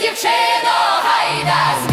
дівчино, гайда з